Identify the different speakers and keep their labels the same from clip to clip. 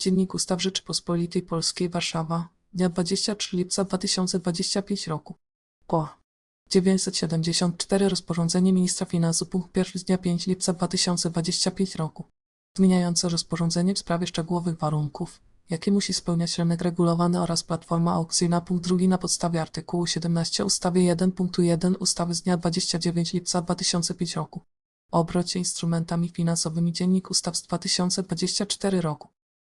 Speaker 1: Dziennik Ustaw Rzeczypospolitej Polskiej Warszawa, dnia 23 lipca 2025 roku. Ko. 974 Rozporządzenie Ministra Finansów punkt pierwszy z dnia 5 lipca 2025 roku. Zmieniające rozporządzenie w sprawie szczegółowych warunków, jakie musi spełniać rynek regulowany oraz platforma aukcyjna punkt drugi na podstawie artykułu 17 ustawy 1 punktu 1 ustawy z dnia 29 lipca 2005 roku. O obrocie instrumentami finansowymi Dziennik Ustaw z 2024 roku.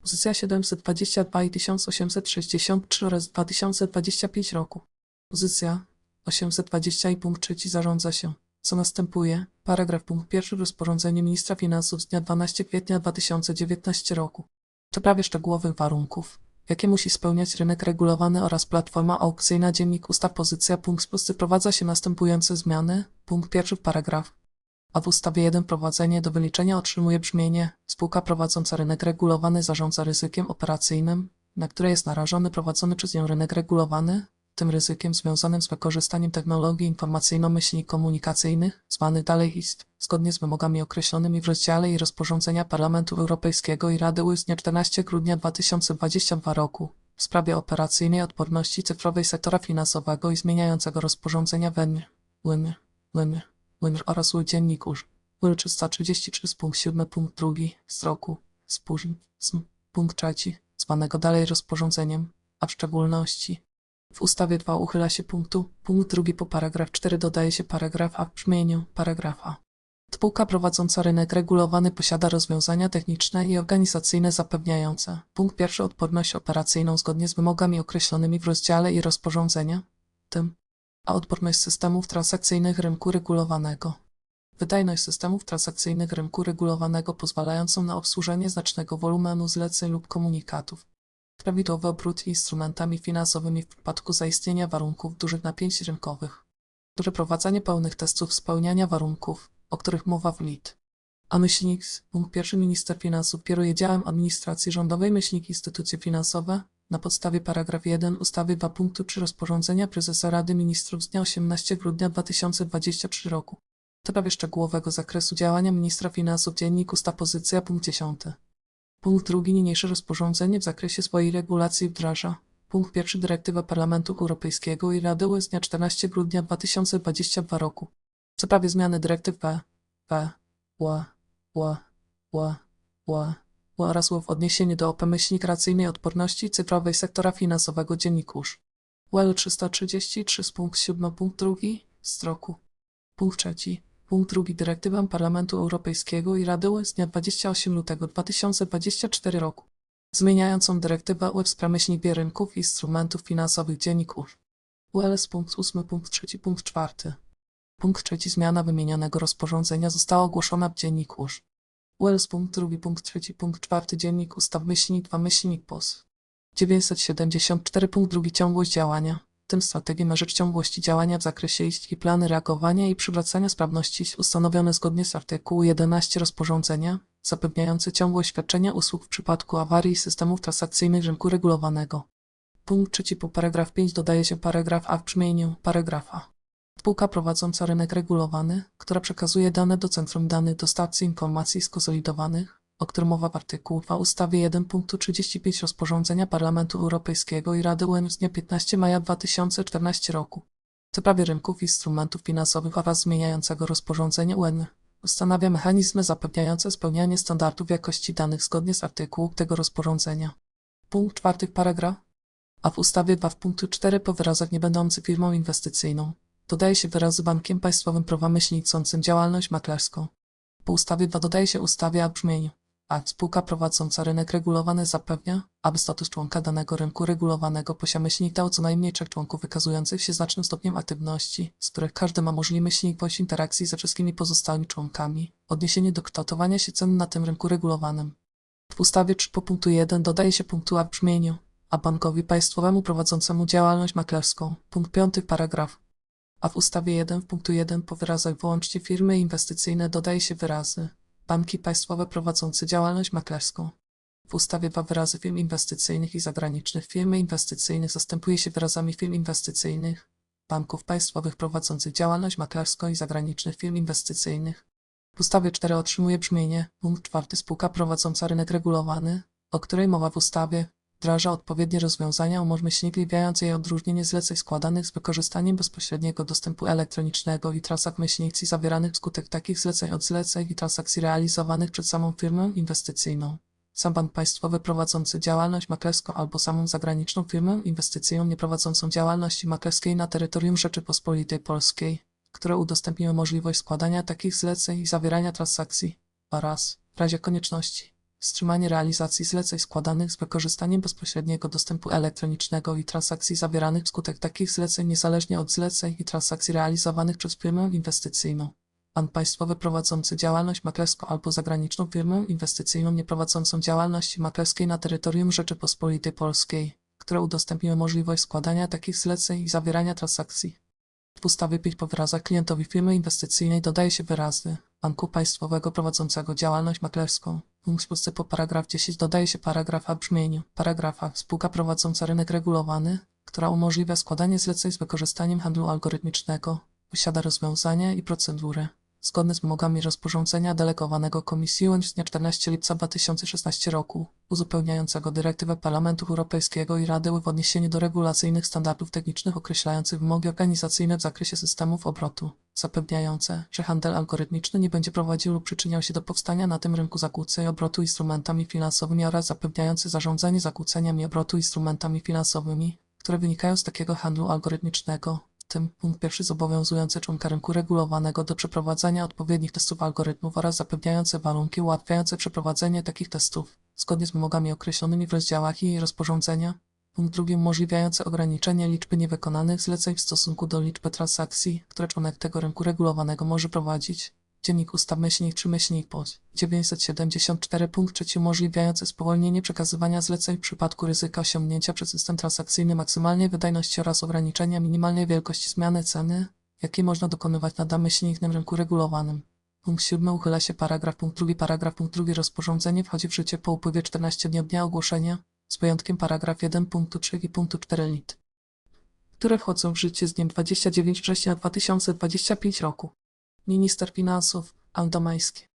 Speaker 1: Pozycja 722 i 1863 oraz 2025 roku. Pozycja 820 i punkt trzeci zarządza się. Co następuje? Paragraf punkt pierwszy rozporządzenie ministra finansów z dnia 12 kwietnia 2019 roku. W sprawie szczegółowych warunków, jakie musi spełniać rynek regulowany oraz platforma aukcyjna Dziennik Ustaw Pozycja punkt spusty wprowadza się następujące zmiany. Punkt pierwszy w paragraf a w ustawie 1 prowadzenie do wyliczenia otrzymuje brzmienie spółka prowadząca rynek regulowany zarządza ryzykiem operacyjnym, na które jest narażony prowadzony przez nią rynek regulowany, tym ryzykiem związanym z wykorzystaniem technologii informacyjno-myślnik komunikacyjnych, zwanych dalej IST, zgodnie z wymogami określonymi w rozdziale i rozporządzenia Parlamentu Europejskiego i Rady z dnia 14 grudnia 2022 roku w sprawie operacyjnej odporności cyfrowej sektora finansowego i zmieniającego rozporządzenia WEN, WEN, WEN, WEN oraz Dziennik UR, UR 333 z punkt 7 punkt 2 z roku, spóźń, z punkt 3, zwanego dalej rozporządzeniem, a w szczególności w ustawie 2 uchyla się punktu, punkt drugi po paragraf 4 dodaje się paragraf A w brzmieniu paragrafa. Spółka prowadząca rynek regulowany posiada rozwiązania techniczne i organizacyjne zapewniające punkt pierwszy odporność operacyjną zgodnie z wymogami określonymi w rozdziale i rozporządzenia, tym, a odporność systemów transakcyjnych rynku regulowanego. Wydajność systemów transakcyjnych rynku regulowanego pozwalającą na obsłużenie znacznego wolumenu zleceń lub komunikatów prawidłowy obrót instrumentami finansowymi w przypadku zaistnienia warunków dużych napięć rynkowych, przeprowadzanie pełnych testów spełniania warunków, o których mowa w LIT. A myślnik, punkt pierwszy minister finansów kieruje działem administracji rządowej myślnik instytucje finansowe na podstawie paragraf 1 ustawy 2 punktu 3 rozporządzenia prezesa Rady Ministrów z dnia 18 grudnia 2023 roku. W sprawie szczegółowego zakresu działania ministra finansów dziennik ustaw pozycja punkt 10. Punkt drugi niniejsze rozporządzenie w zakresie swojej regulacji wdraża. Punkt pierwszy dyrektywa Parlamentu Europejskiego i Rady z dnia 14 grudnia 2022 roku. W sprawie zmiany dyrektyw P, P, Ł, Ł, Ł, Ł, Oraz w odniesieniu do opemyślnik racyjnej odporności cyfrowej sektora finansowego dziennikurz. UL 333 z punkt 7 punkt drugi z roku. Punkt trzeci. Punkt drugi dyrektywę Parlamentu Europejskiego i Rady UE z dnia 28 lutego 2024 roku, zmieniającą dyrektywę UE w sprawie rynków i instrumentów finansowych dziennik UR. ULS punkt 8 punkt 3 punkt 4. Punkt 3 zmiana wymienionego rozporządzenia została ogłoszona w dziennik ULS punkt 2 punkt 3 punkt 4 dziennik ustaw myślnik 2 myślnik POS. 974 punkt 2 ciągłość działania w tym strategie na rzecz ciągłości działania w zakresie i plany reagowania i przywracania sprawności ustanowione zgodnie z artykułu 11 rozporządzenia, zapewniające ciągłość świadczenia usług w przypadku awarii systemów transakcyjnych rynku regulowanego. Punkt trzeci po paragraf 5 dodaje się paragraf A w brzmieniu paragrafa. Spółka prowadząca rynek regulowany, która przekazuje dane do Centrum Danych Dostawcy Informacji Skonsolidowanych, o którym mowa w artykułu 2 ustawy 1 punktu 35 rozporządzenia Parlamentu Europejskiego i Rady UN z dnia 15 maja 2014 roku w sprawie rynków instrumentów finansowych oraz zmieniającego rozporządzenie UN ustanawia mechanizmy zapewniające spełnianie standardów jakości danych zgodnie z artykułu tego rozporządzenia. Punkt czwarty paragraf a w ustawie 2 w punktu 4 po wyrazach nie firmą inwestycyjną dodaje się wyrazy bankiem państwowym prawomyślnicącym działalność maklerską. Po ustawie 2 dodaje się ustawie a brzmieniu a spółka prowadząca rynek regulowany zapewnia, aby status członka danego rynku regulowanego posiada myślnik dał co najmniej trzech członków wykazujących się znacznym stopniem aktywności, z których każdy ma możliwy myślnik interakcji ze wszystkimi pozostałymi członkami, odniesienie do kształtowania się cen na tym rynku regulowanym. W ustawie 3 po punktu 1 dodaje się punktu A w brzmieniu, a bankowi państwowemu prowadzącemu działalność maklerską, punkt 5 paragraf. A w ustawie 1 w punktu 1 po wyrazach wyłącznie firmy inwestycyjne dodaje się wyrazy banki państwowe prowadzące działalność maklerską. W ustawie dwa wyrazy firm inwestycyjnych i zagranicznych firmy inwestycyjnych zastępuje się wyrazami firm inwestycyjnych, banków państwowych prowadzących działalność maklerską i zagranicznych firm inwestycyjnych. W ustawie 4 otrzymuje brzmienie punkt 4 spółka prowadząca rynek regulowany, o której mowa w ustawie, wdraża odpowiednie rozwiązania umożliwiające jej odróżnienie zleceń składanych z wykorzystaniem bezpośredniego dostępu elektronicznego i transakcji zawieranych wskutek takich zleceń od zleceń i transakcji realizowanych przez samą firmę inwestycyjną. Sam bank państwowy prowadzący działalność maklerską albo samą zagraniczną firmę inwestycyjną nieprowadzącą działalności maklerskiej na terytorium Rzeczypospolitej Polskiej, które udostępniły możliwość składania takich zleceń i zawierania transakcji oraz, w razie konieczności, wstrzymanie realizacji zleceń składanych z wykorzystaniem bezpośredniego dostępu elektronicznego i transakcji zawieranych wskutek takich zleceń niezależnie od zleceń i transakcji realizowanych przez firmę inwestycyjną. Pan państwowy prowadzący działalność maklerską albo zagraniczną firmę inwestycyjną nieprowadzącą działalności maklerskiej na terytorium Rzeczypospolitej Polskiej, które udostępniły możliwość składania takich zleceń i zawierania transakcji. W ustawie 5 po wyrazach klientowi firmy inwestycyjnej dodaje się wyrazy banku państwowego prowadzącego działalność maklerską. Po paragraf 10 dodaje się paragrafa w brzmieniu. Paragrafa spółka prowadząca rynek regulowany, która umożliwia składanie zleceń z wykorzystaniem handlu algorytmicznego, posiada rozwiązania i procedury. Zgodne z wymogami rozporządzenia delegowanego Komisji UN z dnia 14 lipca 2016 roku, uzupełniającego dyrektywę Parlamentu Europejskiego i Rady w odniesieniu do regulacyjnych standardów technicznych określających wymogi organizacyjne w zakresie systemów obrotu, zapewniające, że handel algorytmiczny nie będzie prowadził lub przyczyniał się do powstania na tym rynku zakłóceń obrotu instrumentami finansowymi oraz zapewniające zarządzanie zakłóceniami obrotu instrumentami finansowymi, które wynikają z takiego handlu algorytmicznego, w tym punkt pierwszy zobowiązujący członka rynku regulowanego do przeprowadzania odpowiednich testów algorytmów oraz zapewniające warunki ułatwiające przeprowadzenie takich testów, zgodnie z wymogami określonymi w rozdziałach i rozporządzenia. Punkt drugi. Umożliwiający ograniczenie liczby niewykonanych zleceń w stosunku do liczby transakcji, które członek tego rynku regulowanego może prowadzić. Dziennik Ustaw Myślnik 3 Myślnik POS 974 punkt trzeci. Umożliwiający spowolnienie przekazywania zleceń w przypadku ryzyka osiągnięcia przez system transakcyjny maksymalnej wydajności oraz ograniczenia minimalnej wielkości zmiany ceny, jakiej można dokonywać na domyślniknym rynku regulowanym. Punkt 7 uchyla się paragraf. Punkt drugi. Paragraf. Punkt drugi. Rozporządzenie wchodzi w życie po upływie 14 dni od dnia ogłoszenia, z wyjątkiem paragraf 1 punktu 3 i punktu 4 lit, które wchodzą w życie z dniem 29 września 2025 roku. Minister Finansów Aldomański.